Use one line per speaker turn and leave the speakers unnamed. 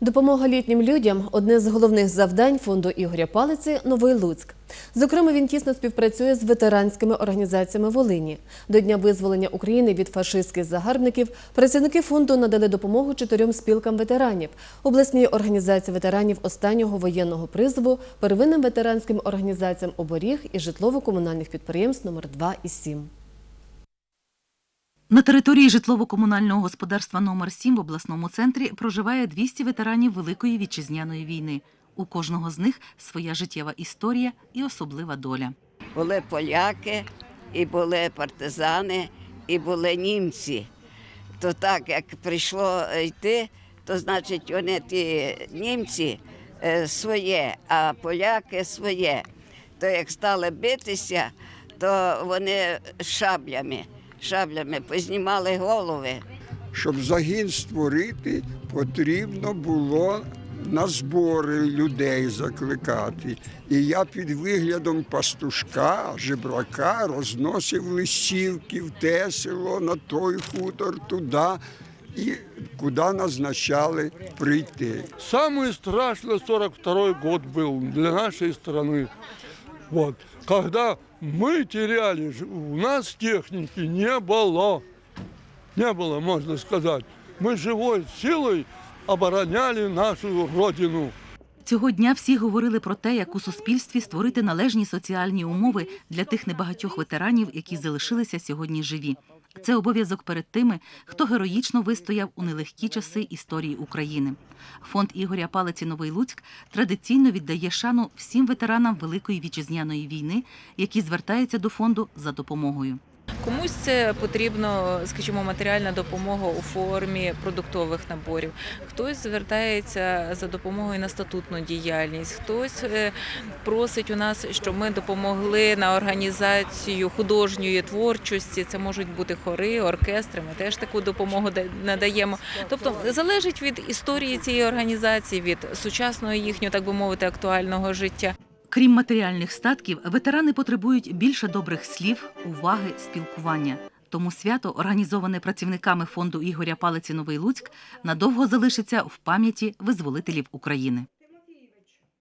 Допомога літнім людям одне з головних завдань фонду Ігоря Палиці Новий Луцьк. Зокрема, він тісно співпрацює з ветеранськими організаціями Волині. До дня визволення України від фашистських загарбників працівники фонду надали допомогу чотирьом спілкам ветеранів, обласній організації ветеранів останнього воєнного призову, первинним ветеранським організаціям оборіг і житлово-комунальних підприємств номер 2 і 7.
На території житлово-комунального господарства номер 7 в обласному центрі проживає 200 ветеранів Великої вітчизняної війни. У кожного з них своя життєва історія і особлива доля.
були поляки, і були партизани, і були німці. То так, як прийшло йти, то значить вони ті німці е, своє, а поляки своє. То як стали битися, то вони шаблями, шаблями познімали голови.
Щоб загін створити, потрібно було на збори людей закликати. І я під виглядом пастушка, жебрака розносив листівки в те село, на той хутор, туди, і куди назначали прийти.
Самый страшный 42 год был для нашей страны. Вот. Когда мы теряли, ж- у нас техники не было. Не было, можно сказать. Мы живой силой обороняли нашу родину.
Цього дня всі говорили про те, як у суспільстві створити належні соціальні умови для тих небагатьох ветеранів, які залишилися сьогодні живі. Це обов'язок перед тими, хто героїчно вистояв у нелегкі часи історії України. Фонд Ігоря Палиці Новий Луцьк традиційно віддає шану всім ветеранам Великої вітчизняної війни, які звертаються до фонду за допомогою.
Комусь це потрібно, скажімо, матеріальна допомога у формі продуктових наборів. Хтось звертається за допомогою на статутну діяльність, хтось е, просить у нас, щоб ми допомогли на організацію художньої творчості. Це можуть бути хори, оркестри. Ми теж таку допомогу да- надаємо. Тобто залежить від історії цієї організації, від сучасного їхнього, так би мовити, актуального життя.
Крім матеріальних статків, ветерани потребують більше добрих слів, уваги, спілкування. Тому свято, організоване працівниками фонду Ігоря Палиці Новий Луцьк, надовго залишиться в пам'яті визволителів України.